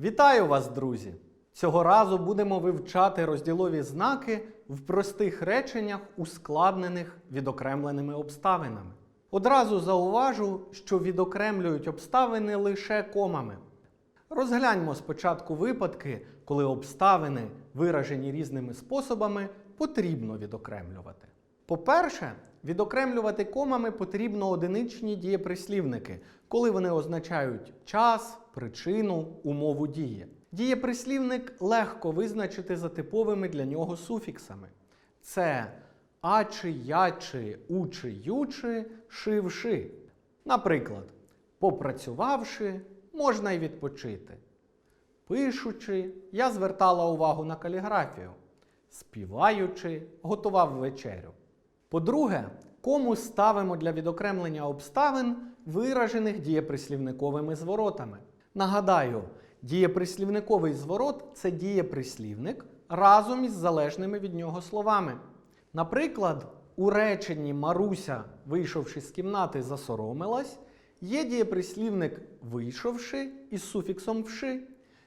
Вітаю вас, друзі! Цього разу будемо вивчати розділові знаки в простих реченнях, ускладнених відокремленими обставинами. Одразу зауважу, що відокремлюють обставини лише комами. Розгляньмо спочатку випадки, коли обставини, виражені різними способами, потрібно відокремлювати. По-перше, відокремлювати комами потрібно одиничні дієприслівники, коли вони означають час, причину, умову дії. Дієприслівник легко визначити за типовими для нього суфіксами. Це ачи, ячи, учи, ючи, шивши. Наприклад, попрацювавши, можна й відпочити. Пишучи, я звертала увагу на каліграфію. Співаючи, готував вечерю. По-друге, кому ставимо для відокремлення обставин, виражених дієприслівниковими зворотами. Нагадаю, дієприслівниковий зворот це дієприслівник разом із залежними від нього словами. Наприклад, у реченні Маруся, вийшовши з кімнати, засоромилась, є дієприслівник вийшовши із суфіксом вши.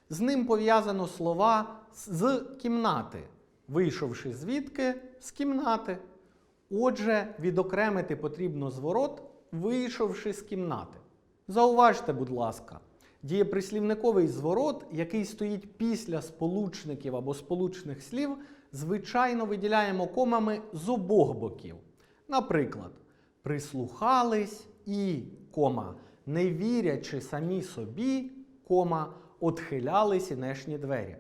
З ним пов'язано слова з кімнати, вийшовши звідки з кімнати. Отже, відокремити потрібно зворот, вийшовши з кімнати. Зауважте, будь ласка, дієприслівниковий зворот, який стоїть після сполучників або сполучних слів, звичайно виділяємо комами з обох боків. Наприклад, прислухались і, кома, не вірячи самі собі, кома, отхилялись інешні двері.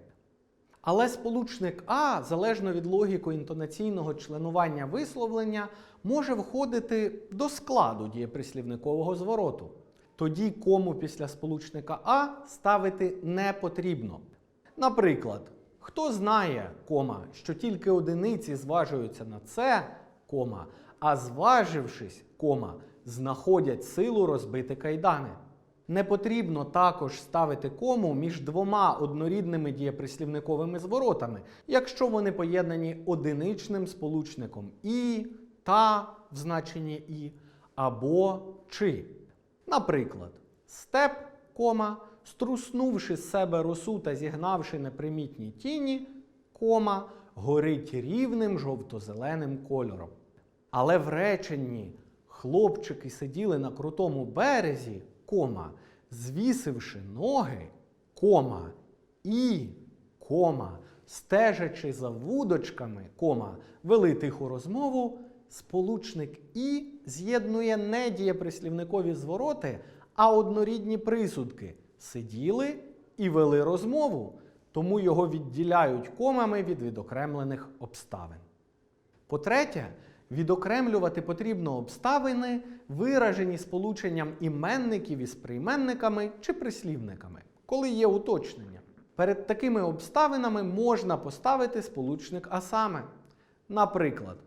Але сполучник А, залежно від логіко-інтонаційного членування висловлення, може входити до складу дієприслівникового звороту. Тоді кому після сполучника А ставити не потрібно. Наприклад, хто знає, кома, що тільки одиниці зважуються на це, кома, а зважившись, кома, знаходять силу розбити кайдани. Не потрібно також ставити кому між двома однорідними дієприслівниковими зворотами, якщо вони поєднані одиничним сполучником і, та в значенні і, або чи. Наприклад, степ, кома, струснувши з себе росу та зігнавши непримітні тіні, кома, горить рівним жовто-зеленим кольором. Але в реченні хлопчики сиділи на крутому березі, кома, звісивши ноги, кома, і, кома, стежачи за вудочками, кома, вели тиху розмову, сполучник і з'єднує не дієприслівникові звороти, а однорідні присудки. Сиділи і вели розмову, тому його відділяють комами від відокремлених обставин. По-третє, відокремлювати потрібно обставини, виражені сполученням іменників із прийменниками чи прислівниками, коли є уточнення. Перед такими обставинами можна поставити сполучник а саме. Наприклад,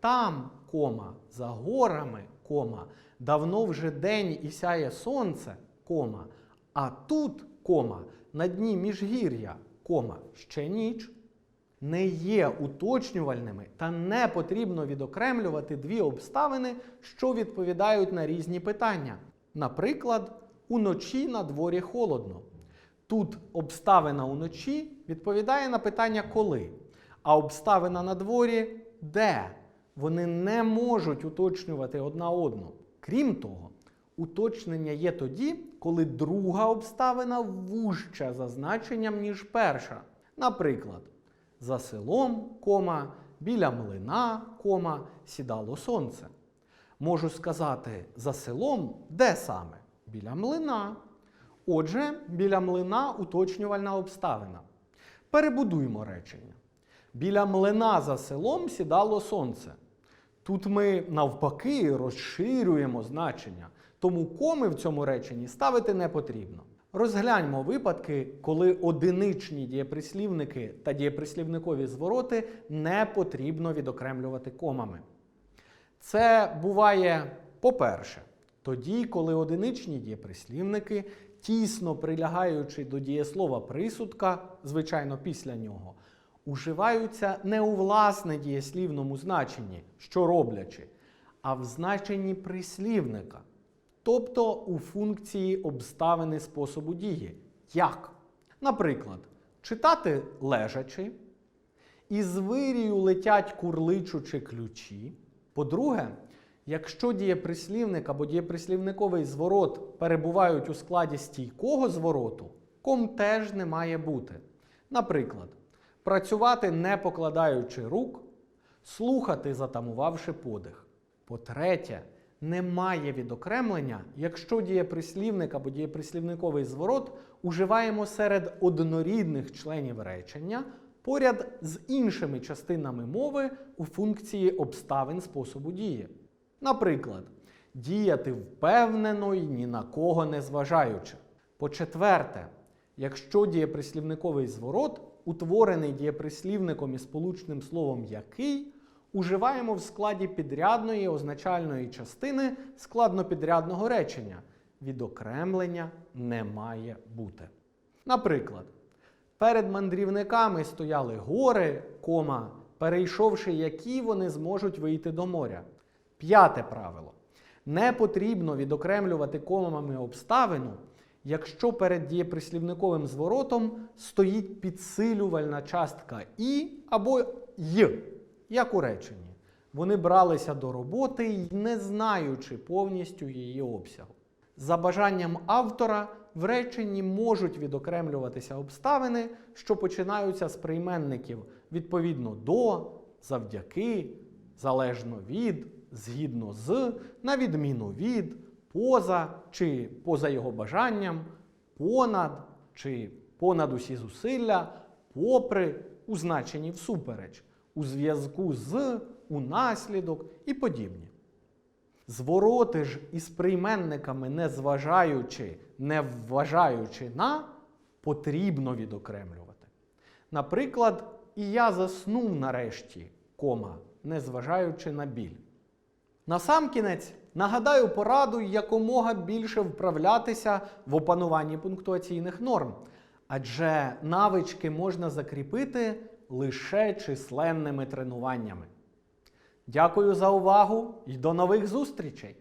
там, кома, за горами, кома, давно вже день і сяє сонце, кома, а тут, кома, на дні міжгір'я, кома, ще ніч не є уточнювальними та не потрібно відокремлювати дві обставини, що відповідають на різні питання. Наприклад, уночі на дворі холодно. Тут обставина уночі відповідає на питання коли, а обставина на дворі де. Вони не можуть уточнювати одна одну. Крім того, уточнення є тоді, коли друга обставина вужча за значенням, ніж перша. Наприклад, за селом, кома, біля млина, кома, сідало сонце. Можу сказати, за селом де саме? Біля млина. Отже, біля млина уточнювальна обставина. Перебудуємо речення. Біля млина за селом сідало сонце. Тут ми навпаки розширюємо значення, тому коми в цьому реченні ставити не потрібно. Розгляньмо випадки, коли одиничні дієприслівники та дієприслівникові звороти не потрібно відокремлювати комами. Це буває, по-перше, тоді, коли одиничні дієприслівники, тісно прилягаючи до дієслова присудка, звичайно, після нього, уживаються не у власне дієслівному значенні, що роблячи, а в значенні прислівника, тобто у функції обставини способу дії. Як? Наприклад, читати лежачи, із вирію летять курличучи ключі. По-друге, якщо дієприслівник або дієприслівниковий зворот перебувають у складі стійкого звороту, ком теж не має бути. Наприклад, працювати не покладаючи рук, слухати, затамувавши подих. По-третє, немає відокремлення, якщо дієприслівник або дієприслівниковий зворот уживаємо серед однорідних членів речення поряд з іншими частинами мови у функції обставин способу дії. Наприклад, діяти впевнено і ні на кого не зважаючи. По-четверте, якщо дієприслівниковий зворот утворений дієприслівником із сполучним словом який, уживаємо в складі підрядної означальної частини складнопідрядного речення. Відокремлення не має бути. Наприклад, перед мандрівниками стояли гори, кома, перейшовши які вони зможуть вийти до моря. П'яте правило. Не потрібно відокремлювати комами обставину, якщо перед дієприслівниковим зворотом стоїть підсилювальна частка і або й, як у реченні. Вони бралися до роботи, не знаючи повністю її обсягу. За бажанням автора в реченні можуть відокремлюватися обставини, що починаються з прийменників відповідно до, завдяки, залежно від, згідно з, на відміну від, поза чи поза його бажанням, понад чи понад усі зусилля, попри у значенні всупереч, у зв'язку з, унаслідок і подібні. Звороти ж із прийменниками не зважаючи, не вважаючи на, потрібно відокремлювати. Наприклад, і я заснув нарешті, кома, не зважаючи на біль. Насамкінець нагадаю пораду якомога більше вправлятися в опануванні пунктуаційних норм, адже навички можна закріпити лише численними тренуваннями. Дякую за увагу і до нових зустрічей!